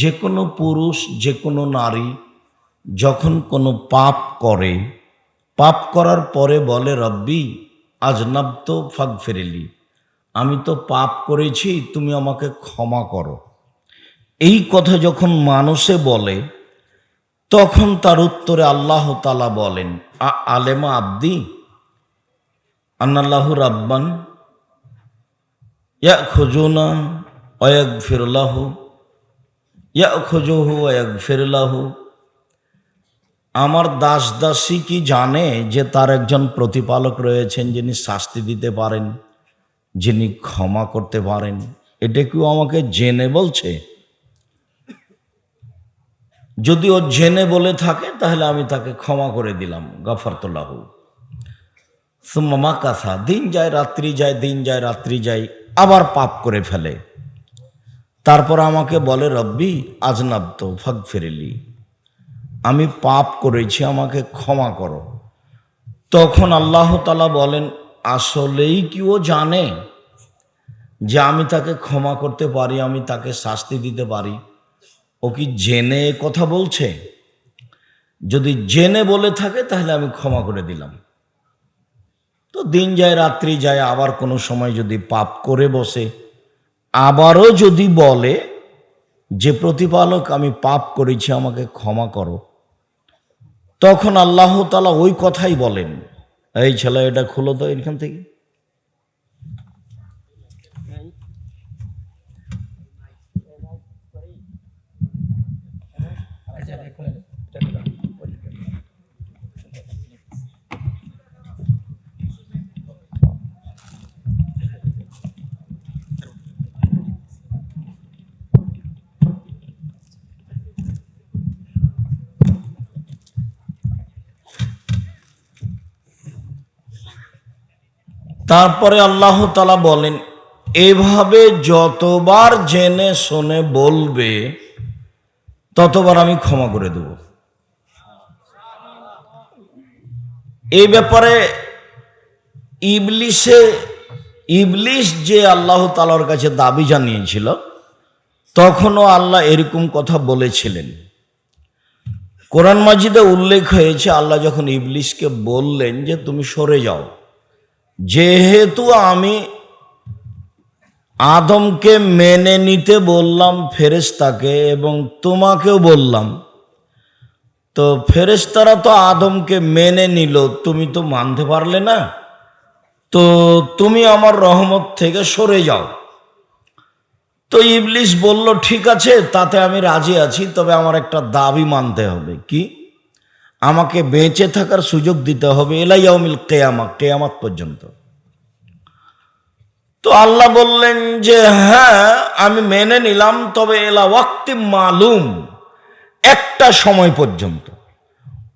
যে কোনো পুরুষ, যে কোনো নারী যখন কোনো পাপ করে, পাপ করার পরে বলে, রব্বি আজনাব তো ফাগ ফেরেলি আমি তো পাপ করেছি, তুমি আমাকে ক্ষমা করো। এই কথা যখন মানুষে বলে, তখন তার উত্তরে আল্লাহ তালা বলেন আলেমা আব্দি, আন্নাল্লাহু রাব্বান ইয়া খোঁজোনা অয়াক ফিরলাহ অয়াক ফিরলাহু আমার দাস দাসী কি জানে যে তার একজন প্রতিপালক রয়েছেন যিনি শাস্তি দিতে পারেন, যিনি ক্ষমা করতে পারেন? এটা কেউ আমাকে জেনে বলছে? যদি ও জেনে বলে থাকে, তাহলে আমি তাকে ক্ষমা করে দিলাম। গাফারতুল্লাহু। সুম্মা কাথা দিন যায়, রাত্রি যায়, দিন যায়, রাত্রি যায়, আবার পাপ করে ফেলে। তারপর আমাকে বলে, রব্বি আজনাব তো ফাগ ফেরেলি আমি পাপ করেছি, আমাকে ক্ষমা করো। তখন আল্লাহ তালা বলেন, আসলেই কি ও জানে যে আমি তাকে ক্ষমা করতে পারি, আমি তাকে শাস্তি দিতে পারি? ও কি জেনে কথা বলছে? যদি জেনে বলে থাকে, তাহলে আমি ক্ষমা করে দিলাম। তো দিন যায়, রাত্রি যায়, আবার কোনো সময় যদি পাপ করে বসে আবারও যদি বলে যে প্রতিপালক, আমি পাপ করেছি, আমাকে ক্ষমা করো, তখন আল্লাহ তালা ওই কথাই বলেন, এই ছেলে, এটা খুলো তো এখান থেকে। তারপরে আল্লাহ তালা বলেন, এভাবে যতবার জেনে শুনে বলবে, ততবার আমি ক্ষমা করে দেব। এই ব্যাপারে ইবলিশে, ইবলিশ যে আল্লাহ তালার কাছে দাবি জানিয়েছিল, তখনও আল্লাহ এরকম কথা বলেছিলেন। কোরআন মাজিদে উল্লেখ হয়েছে, আল্লাহ যখন ইবলিশকে বললেন যে, তুমি সরে যাও। যেহেতু আমি আদমকে মেনে নিতে বললাম ফেরেস্তাকে এবং তোমাকেও বললাম, তো ফেরেস্তারা তো আদমকে মেনে নিল, তুমি তো মানতে পারলে না, তো তুমি আমার রহমত থেকে সরে যাও। তো ইবলিশ বলল, ঠিক আছে, তাতে আমি রাজি আছি, তবে আমার একটা দাবি মানতে হবে। কি? আমাকে বেঁচে থাকার সুযোগ দিতে হবে এলাইয়াউমিল কেয়ামা, কেয়ামাত পর্যন্ত। তো আল্লাহ বললেন যে হ্যাঁ আমি মেনে নিলাম, তবে এলা ওয়াক্তি মালুম, একটা সময় পর্যন্ত।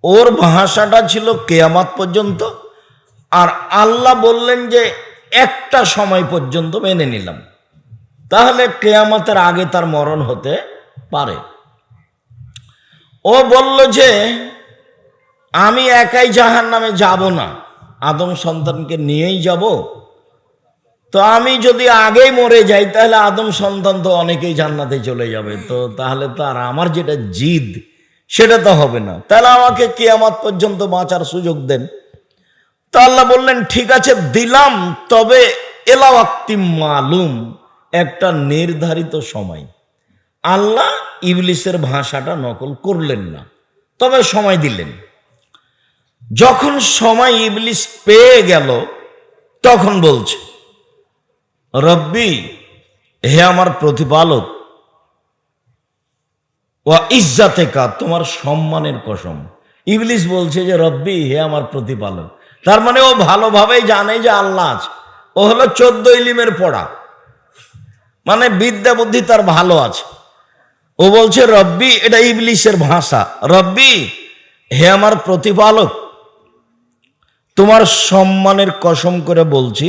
ওর ভাষাটা ছিল কেয়ামাত পর্যন্ত, আর আল্লাহ বললেন যে, একটা সময় পর্যন্ত মেনে নিলাম। তাহলে কেয়ামতের আগে তার মরণ হতে পারে। ও বলল যে আমি একাই জাহান নামে যাব না। আদম সন্তানকে নিয়েই যাব। তো আমি যদি আগেই মরে যাই, তাহলে আদম সন্তান তো অনেকেই জান্নাতে চলে যাবে। তো তাহলে তো আর আমার যেটা জিদ, সেটা তো হবে না। তাহলে আমাকে কেয়ামাত পর্যন্ত বাঁচার সুযোগ দেন। তো আল্লাহ বললেন, ঠিক আছে, দিলাম, তবে এলাওয়াক্তি মালুম, একটা নির্ধারিত সময়। আল্লাহ ইবলিসের ভাষাটা নকল করলেন না, তবে সময় দিলেন। যখন সময় ইবলিস পেয়ে গেল, তখন বলছে, রব্বি, হে আমার প্রতিপালক ও ইজ্জাতে কা তোমার সম্মানের কসম। ইবলিস বলছে যে, রব্বি, হে আমার প্রতিপালক। তার মানে ও ভালোভাবেই জানে যে আল্লাহ আছে। ও হলো চোদ্দ ইলিমের পড়া। মানে বিদ্যা বুদ্ধি তার ভালো আছে। ও বলছে, রব্বি, এটা ইবলিসের ভাষা। রব্বি, হে আমার প্রতিপালক তোমার সম্মানের কসম করে বলছি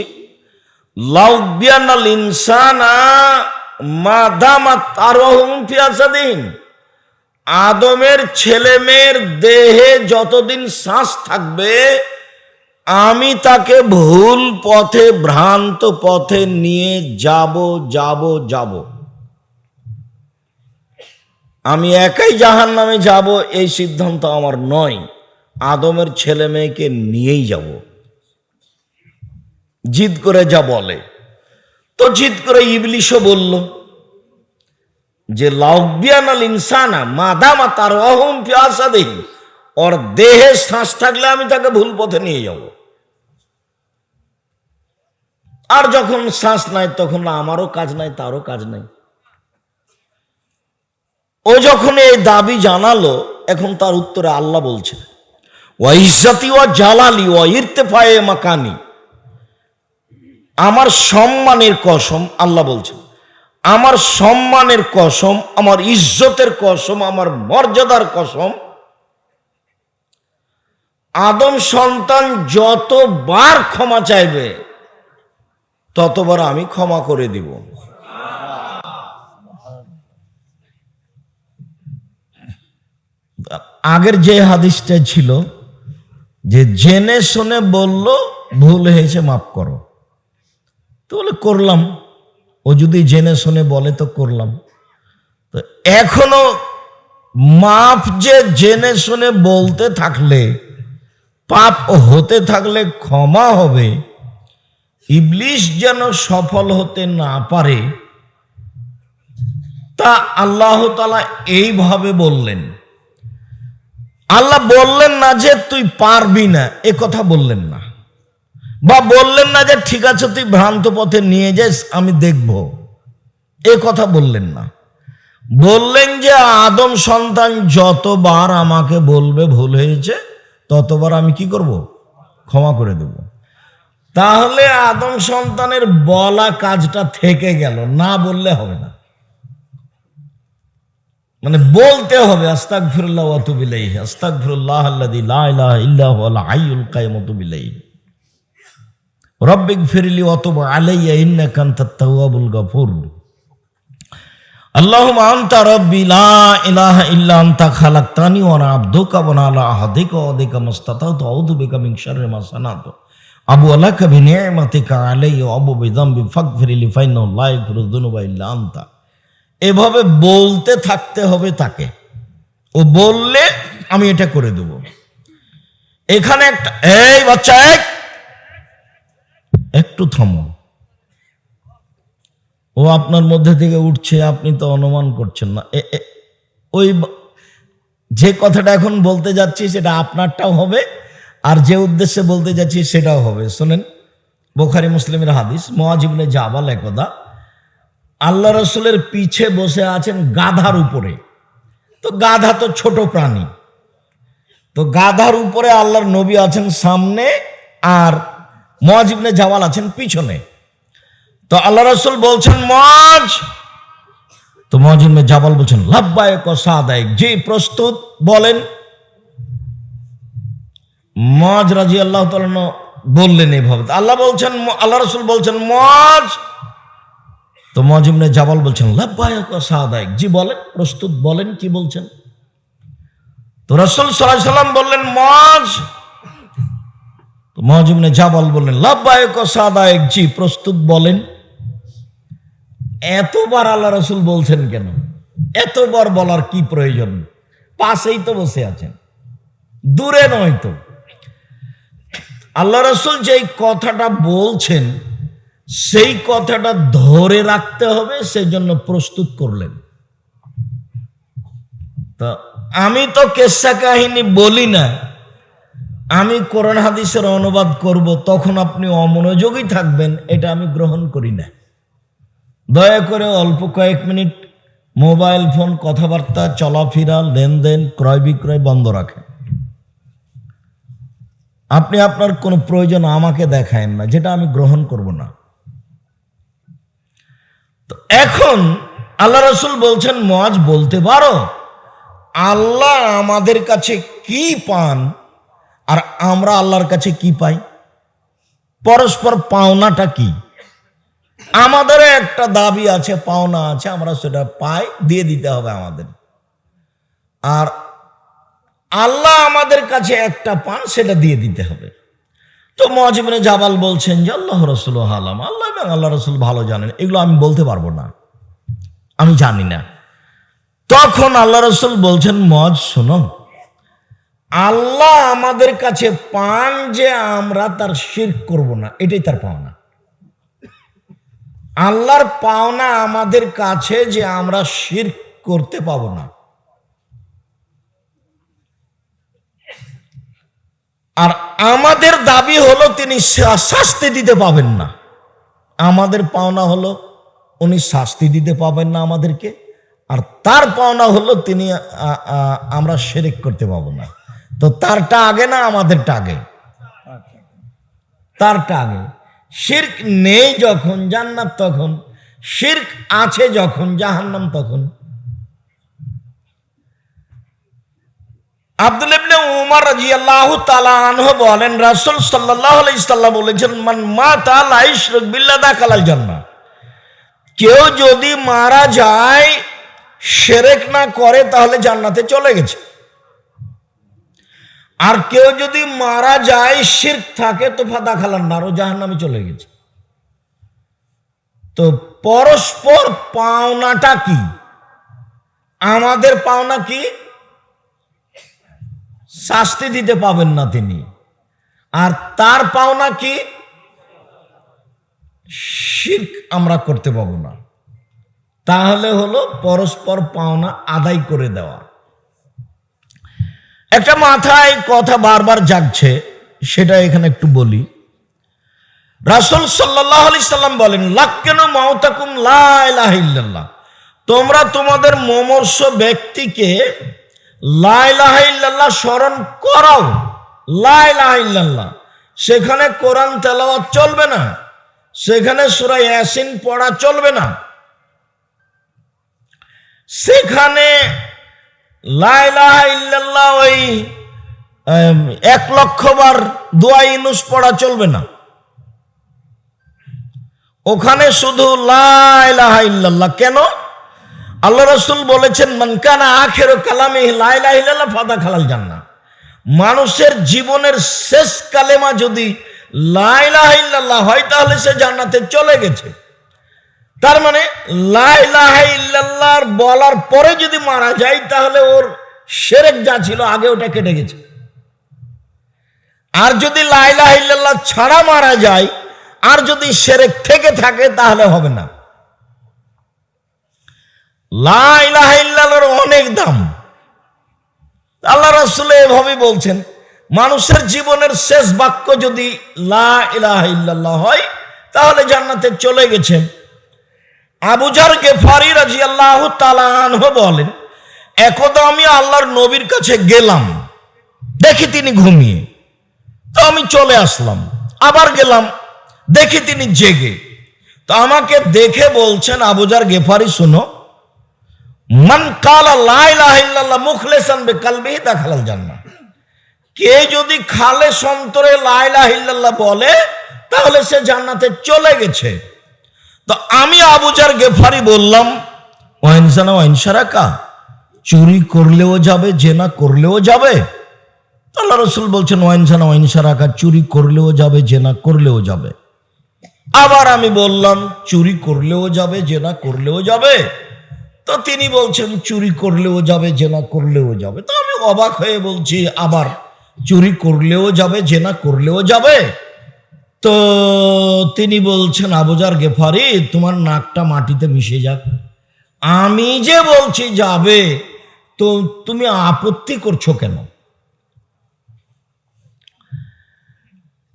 আদমের ছেলে মেয়ের দেহে যতদিন শ্বাস থাকবে, আমি তাকে ভুল পথে, ভ্রান্ত পথে নিয়ে যাব যাব যাব। আমি একাই জাহান নামে যাব, এই সিদ্ধান্ত আমার নয়। আদমের ছেলে মেয়েকে নিয়েই যাব। জিদ করে যা বলে। তো জিদ করে ইবলিশও বলল যে লাউবিয়ান আল ইনসানা মাদামা তার অহম পিয়াসা দেহি ওর দেহে শ্বাস থাকলে আমি তাকে ভুল পথে নিয়ে যাব। আর যখন শ্বাস নাই, তখন আমারও কাজ নাই, তারও কাজ নাই। ও যখন এই দাবি জানালো, এখন তার উত্তরে আল্লাহ বলছে ওয়া ইজ্জাতি ওয়া জালালি ওয়া ইরতেফায়ে মাকানি। আমার সম্মানের কসম, আল্লাহ বলছেন, আমার সম্মানের কসম, আমার ইজ্জতের কসম, আমার মর্যাদার কসম, আদম সন্তান যতবার ক্ষমা চাইবে, ততবার আমি ক্ষমা করে দিব। আগের যে হাদিসটা ছিল যে জেনে শুনে বলল, ভুল হয়েছে, মাফ করো। তো বলে করলাম। ও যদি জেনে শুনে বলে, তো করলাম। তো এখনও মাপ যে জেনে শুনে বলতে থাকলে, পাপ হতে থাকলে ক্ষমা হবে। ইবলিশ যেন সফল হতে না পারে, তা আল্লাহ তালা এইভাবে বললেন। আল্লাহ বললেন না যে তুই পারবি না, এ কথা বললেন না। বা বললেন না যে ঠিক আছে, তুই ভ্রান্ত পথে নিয়ে যাস, আমি দেখব। এ কথা বললেন না। বললেন যে আদম সন্তান যতবার আমাকে বলবে ভুল হয়েছে, ততবার আমি কি করব? ক্ষমা করে দেব। তাহলে আদম সন্তানের বলা কাজটা থেকে গেল, না বললে হবে না। মানে বলতে হবে আস্তাক ফিরুল্লাহ অতুবিলাই আস্তাক ফিরুল্লাহ আল্লাদি লাহ ইল্লাহ আইউল কায়মতুবিলাই রব্বিক ফিরলি অতব আলাইয়া ইন্না কান্তাত তাওয়াবুল গফুর اللهم انت ربي لا اله الا انت خلقتني وانا عبدك وانا على عهدك ووعدك ما استطعت اعوذ بك من شر ما صنعت ابو لك بنعمتك علي وابو بذنبي فاغفر لي فانه لا يغفر الذنوب الا انت এভাবে বলতে থাকতে হবে তাকে। ও বললে আমি এটা করে দেব। এখানে একটা, এই বাচ্চা, এক। একটু থামো। ও আপনার মধ্যে থেকে উঠছে, আপনি তো অনুমান করছেন না। ওই যে কথাটা এখন বলতে যাচ্ছি সেটা আপনারটাও হবে, আর যে উদ্দেশ্যে বলতে যাচ্ছি সেটাও হবে। শোনেন, বোখারি মুসলিমের হাদিস, মহাজিবনে জাবাল একদা আল্লাহ রসুলের পিছে বসে আছেন গাধার উপরে। তো গাধা তো ছোট প্রাণী। তো গাধার উপরে আল্লাহর নবী আছেন সামনে আর মহাজিবনে জাওয়াল আছেন পিছনে। তো আল্লাহ রসুল বলছেন, মজ! তো মজিমে জাবাল বলছেন লাভবায়ক সাদায়ক যে প্রস্তুত বলেন। মজ রাজি আল্লাহ বললেন এভাবে। আল্লাহ বলছেন, আল্লাহ রসুল বলছেন, মজ! তো মজিমনে জাবাল বলছেন লাভবায়ক সাদায়ক জি বলেন, প্রস্তুত বলেন, কি বলছেন? তো রসুল সাল্লাম বললেন মজ তো মহাজিবনে জাবাল বললেন লাভবায়ক সাদায়ক জি, প্রস্তুত বলেন। এতবার আল্লাহ রসুল বলছেন কেন? এতবার বলার কি প্রয়োজন? পাশেই তো বসে আছেন। দূরে নয় তো। আল্লাহ রসুল যেই কথাটা বলছেন সেই কথাটা ধরে রাখতে হবে, সেজন্য প্রস্তুত করলেন। তা আমি তো কেসা কাহিনী বলি না। আমি কোরআন হাদিসের অনুবাদ করব, তখন আপনি অমনোযোগী থাকবেন, এটা আমি গ্রহণ করি না। দয়া করে অল্প কয়েক মিনিট মোবাইল ফোন, কথাবার্তা, চলাফেরা, লেনদেন, ক্রয় বিক্রয় বন্ধ রাখেন। আপনি আপনার কোনো প্রয়োজন আমাকে দেখায়েন না, যেটা আমি গ্রহণ করব না। তো এখন আল্লাহ রসুল বলছেন মজ বলতে পারো, আল্লাহ আমাদের কাছে কি পান আর আমরা আল্লাহর কাছে কি পাই? পরস্পর পাওনাটা কি? আমাদের একটা দাবি আছে, পাওনা আছে, আমরা সেটা পাই, দিয়ে দিতে হবে আমাদের। আর আল্লাহ আমাদের কাছে একটা পান, সেটা দিয়ে দিতে হবে। তো মজিবনে জাবাল বলছেন যে, আল্লাহ রসুল আলাম। আল্লাহ এবং আল্লাহ রসুল ভালো জানেন। এগুলো আমি বলতে পারব না। আমি জানি না। তখন আল্লাহ রসুল বলছেন মজ শোনো। আল্লাহ আমাদের কাছে পান যে আমরা তার শির করব না। এটাই তার পাওনা। আল্লাহর পাওনা আমাদের কাছে যে আমরা শির করতে পাবো না আর আমাদের দাবি হলো তিনি শাস্তি দিতে পাবেন না। আমাদের পাওনা হলো উনি শাস্তি দিতে পাবেন না আমাদেরকে, আর তার পাওনা হলো তিনি আমরা সেরেক করতে পাবো না। তো তারটা আগে না আমাদেরটা আগে? তারটা আগে। শির্ক নেই যখন, জান্নাত তখন, শির্ক আছে যখন, জাহান্নাম তখন আব্দুল ইবনে উমর রাদিয়াল্লাহু তাআলা আনহু বলেন, রাসূল সাল্লাল্লাহু আলাইহি সাল্লাম বলেছেন, মান মাতা লা ইশরিক বিল্লাহ দাখালাল জান্নাহ। কেউ যদি মারা যায় শিরক না করে, তাহলে জান্নাতে চলে গেছে। আর কেউ যদি মারা যায়, শিরক থাকে, তো ফাদা খালান না আরও জাহান্নামে চলে গেছে। তো পরস্পর পাওনাটা কি? আমাদের পাওনা কি? শাস্তি দিতে পাবেন না তিনি। আর তার পাওনা কি? শির্ক আমরা করতে পাবো না। তাহলে হলো পরস্পর পাওনা আদায় করে দেওয়া। একটা মাথায় কথা বারবার জাগছে, সেটা এখানে একটু বলি। রাসূল সাল্লাহ আলি সাল্লাম বলেন, লাক্কেন মাওতাকুম লাইলাহিল্লাহ তোমরা তোমাদের মমর্ষ ব্যক্তিকে লাইলাহিল্লাহ স্মরণ করাও লাইলাহিল্লাহ সেখানে কোরআন তেলাওয়াত চলবে না। সেখানে সুরা ইয়াসিন পড়া চলবে না। সেখানে লাইলাহা ইল্লাল্লাহ ওই এক লক্ষ বার দোয়া পড়া চলবে না। ওখানে শুধু লাইলাহা ইল্লাল্লাহ। কেন? আল্লাহ রসুল বলেছেন মানকানা আখের কালামে ইল্লাল্লাহ ফাদা খালাল জান্না মানুষের জীবনের শেষ কালেমা যদি লাইলাহ হয়, তাহলে সে জান্নাতে চলে গেছে। তার মানে লাইলাহা ইল্লাল্লাহর বলার পরে যদি মারা যায়, তাহলে ওর সেরেক যা ছিল আগে ওটা কেটে গেছে। আর যদি লাইলাহা ছাড়া মারা যায়, আর যদি সেরেক থেকে থাকে, তাহলে হবে না। লাইলাহা ইল্লাল্লাহর অনেক দাম। আল্লাহ রাসূল এভাবে বলছেন, মানুষের জীবনের শেষ বাক্য যদি লা হয়, তাহলে জান্নাতে চলে গেছে। আবুজার গেফারি রাজি আল্লাহ তালাহ বলেন, একদা আমি আল্লাহর নবীর কাছে গেলাম, দেখি তিনি ঘুমিয়ে। তো আমি চলে আসলাম, আবার গেলাম, দেখি তিনি জেগে। তো আমাকে দেখে বলছেন আবুজার গেফারি, শুনো মান কালা লাইলাহিল্লাহ মুখলেসান বে কালবিহি দাখালাল জান্নাহ। কে যদি খালে সন্তরে লাইলাহিল্লাহ বলে, তাহলে সে জান্নাতে চলে গেছে। তো আমি আবুজার গেফারি বললাম ওয়াইনসানা ওয়াইনসারাকা চুরি করলেও যাবে, জেনা করলেও যাবে। আল্লাহ রসুল বলছেন ওয়াইনসানা ওয়াইনসারাকা চুরি করলেও যাবে, জেনা করলেও যাবে। আবার আমি বললাম, চুরি করলেও যাবে, জেনা করলেও যাবে। তো তিনি বলছেন, চুরি করলেও যাবে, জেনা করলেও যাবে। তো আমি অবাক হয়ে বলছি আবার চুরি করলেও যাবে, জেনা করলেও যাবে? তো তিনি বলছেন, আবুজার গেফারি, তোমার নাকটা মাটিতে মিশে যাক। আমি যে বলছি যাবে, তো তুমি আপত্তি করছ কেন?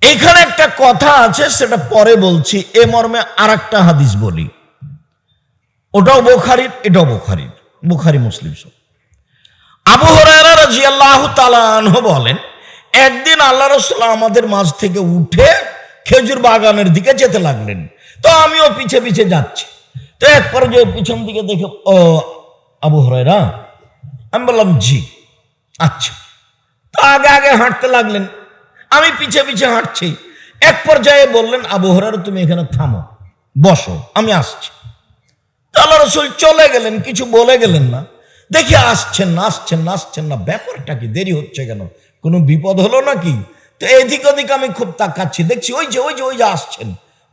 এখানে একটা কথা আছে, সেটা পরে বলছি। এ মর্মে আর একটা হাদিস বলি। ওটাও বোখারির, এটাও বোখারির, বুখারি মুসলিম সব। আবু আনহু বলেন, একদিন আল্লাহ রাসূল আমাদের মাঝ থেকে উঠে খেজুর বাগানের দিকে যেতে লাগলেন। তো আমিও পিছে পিছে যাচ্ছি। তো এক পর্যায়ে পিছন দিকে দেখে, ও আবু হরাইরা আমি বললাম, জি আচ্ছা। তো আগে আগে হাঁটতে লাগলেন। আমি পিছে পিছে হাঁটছি। এক পর্যায়ে বললেন, আবু হরাইরা তুমি এখানে থামো, বসো, আমি আসছি। আল্লাহ রসুল চলে গেলেন, কিছু বলে গেলেন না। দেখি আসছেন না আসছেন না আসছেন না, ব্যাপারটা কি? দেরি হচ্ছে কেন? কোনো বিপদ হলো নাকি? তো এদিক ওদিক আমি খুব তাকাচ্ছি, দেখছি ওই যে ওই যে ওই যে আসছেন।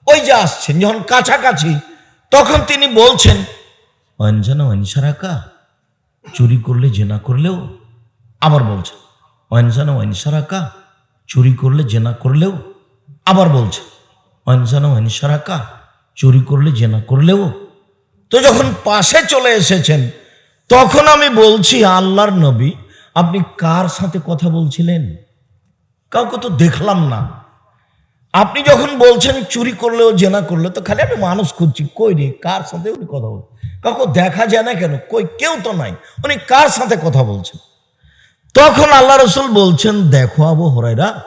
ওই যে আসছেন, যখন কাছাকাছি, তখন তিনি বলছেন, অঞ্জনা অনসারাকা চুরি করলে জেনা করলেও আবার বলছে ওয়াইনসানা ওয়াইনসারাকা চুরি করলে জেনা করলেও আবার বলছে ওয়াইনসানা ওয়াইনসারাকা চুরি করলে জেনা করলেও তো যখন পাশে চলে এসেছেন, তখন আমি বলছি, আল্লাহর নবী, আপনি কার সাথে কথা বলছিলেন? কাউকে তো দেখলাম না। আপনি যখন বলছেন, চুরি করলেও জেনা করলে, তো খালি আমি মানুষ খুঁজছি, কই রে, কার সাথে উনি কথা বল? কাউকে দেখা যায় না কেন? কই, কেউ তো নাই। উনি কার সাথে কথা বলছেন? তখন আল্লাহ রসুল বলছেন, দেখো আবু হরাইরা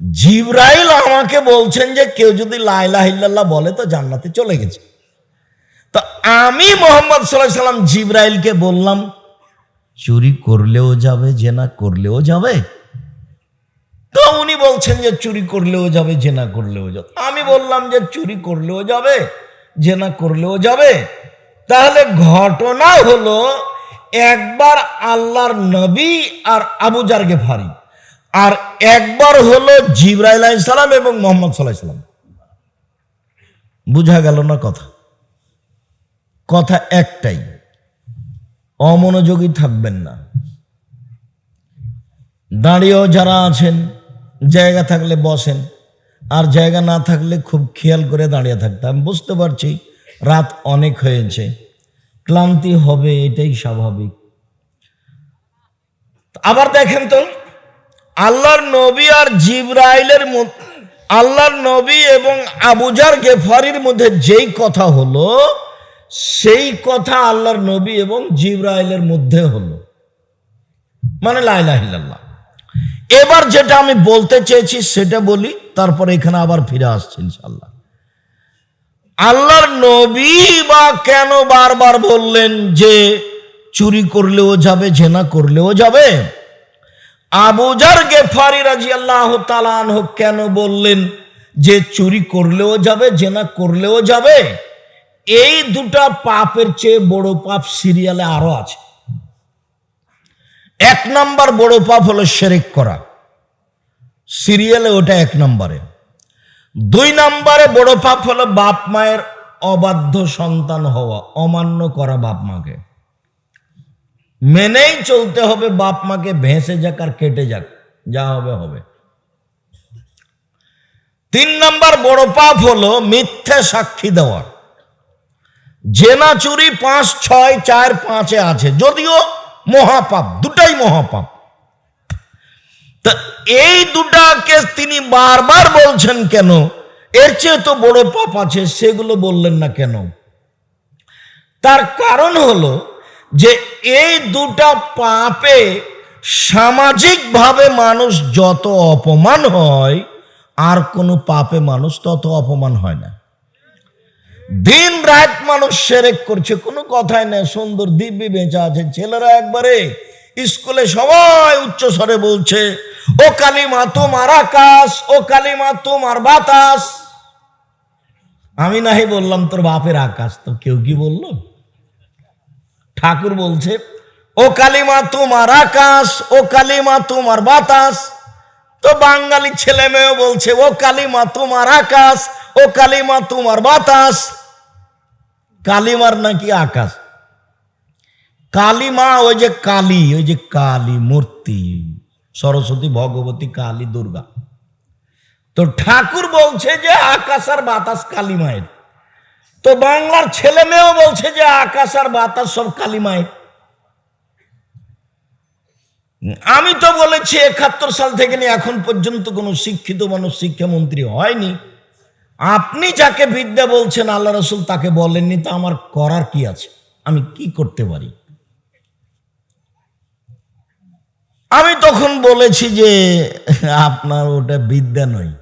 জিব্রাইল আমাকে বলছেন যে, কেউ যদি লাইলাহ ইল্লাল্লাহ বলে, তো জান্নাতে চলে গেছে। তো আমি মোহাম্মদ সাল্লাহ সাল্লাম জিব্রাইলকে বললাম, চুরি করলেও যাবে, জেনা করলেও যাবে। তো উনি বলছেন যে চুরি করলেও যাবে, জেনা করলেও যাবে। আমি বললাম যে চুরি করলেও যাবে, জেনা করলেও যাবে। তাহলে ঘটনা হলো, একবার আল্লাহর নবী আর আবু জার গেফারি আর একবার হলো জিব্রাইল সালাম এবং মোহাম্মদ সাল্লাহ সাল্লাম বুঝা গেল না কথা? কথা একটাই, অমনোযোগী থাকবেন না। দাঁড়িয়েও যারা আছেন, জায়গা থাকলে বসেন, আর জায়গা না থাকলে খুব খেয়াল করে দাঁড়িয়ে থাকতে আমি বুঝতে পারছি, রাত অনেক হয়েছে, ক্লান্তি হবে এটাই স্বাভাবিক। আবার দেখেন তো, আল্লাহর নবী আর জিব্রাইলের আল্লাহর নবী এবং আবুজার গেফারির মধ্যে যেই কথা হলো সেই কথা আল্লাহর নবী এবং জিব্রাইলের মধ্যে হলো। মানে লাইলাহিল্লাহ এবার যেটা আমি বলতে চেয়েছি সেটা বলি, তারপরে এখানে আবার ফিরে আসছি ইনশাল্লাহ আল্লাহর নবী বা কেন বারবার বললেন যে চুরি করলেও যাবে, জেনা করলেও যাবে? আবুজার গেফারি রাজি আল্লাহ তালান কেন বললেন যে চুরি করলেও যাবে, জেনা করলেও যাবে? এই দুটা পাপের চেয়ে বড় পাপ সিরিয়ালে আরও আছে। এক নাম্বার বড় পাপ হলো সেরেক করা। সিরিয়ালে ওটা এক নম্বরে। দুই নম্বরে বড় পাপ হলো বাপ মায়ের অবাধ্য সন্তান হওয়া, অমান্য করা বাপ মাকে। মেনেই চলতে হবে বাপ মাকে ভেসে যাক আর কেটে যাক, যা হবে হবে। তিন নম্বর বড় পাপ হলো মিথ্যে সাক্ষী দেওয়া। জেনা চুরি পাঁচ, ছয়, চার, পাঁচে আছে। যদিও মহাপাপ, দুটাই মহাপাপ। তা এই দুটাকে তিনি বারবার বলছেন কেন? এর চেয়ে তো বড় পাপ আছে, সেগুলো বললেন না কেন? তার কারণ হলো যে এই দুটা পাপে সামাজিকভাবে মানুষ যত অপমান হয়, আর কোনো পাপে মানুষ তত অপমান হয় না। দিন রাত মানুষ সেরেক করছে, কোনো কথাই নেই। সুন্দর দিব্যি বেঁচে আছে। ছেলেরা একবারে স্কুলে সবাই উচ্চ স্বরে বলছে, ও কালিমা, তোমার আকাশ, ও কালিমা, তোমার বাতাস। আমি নাহি বললাম, তোর বাপের আকাশ। তো কেউ কি বলল? ঠাকুর বলছে, ও কালিমা, তোমার আকাশ, ও কালিমা, তোমার বাতাস। তো বাঙালি ছেলে মেয়েও বলছে, ও কালিমা, তোমার আকাশ ও কালিমা তোমার বাতাস। কালিমার নাকি আকাশ? কালিমা, ওই যে কালী, ওই যে কালী মূর্তি। সরস্বতী, ভগবতী, কালী, দুর্গা। তো ঠাকুর বলছে যে আকাশ আর বাতাস কালী মায়ের তো বাংলার ছেলে মেয়েও বলছে যে আকাশ আর বাতাস সব কালী মায়ের আমি তো বলেছি একাত্তর সাল থেকে এখন পর্যন্ত কোনো শিক্ষিত মানুষ শিক্ষামন্ত্রী হয়নি। আপনি যাকে বিদ্যা বলছেন, আল্লাহ রসুল তাকে বলেননি, তা আমার করার কি আছে? আমি কি করতে পারি? আমি তখন বলেছি যে, আপনার ওটা বিদ্যা নয়।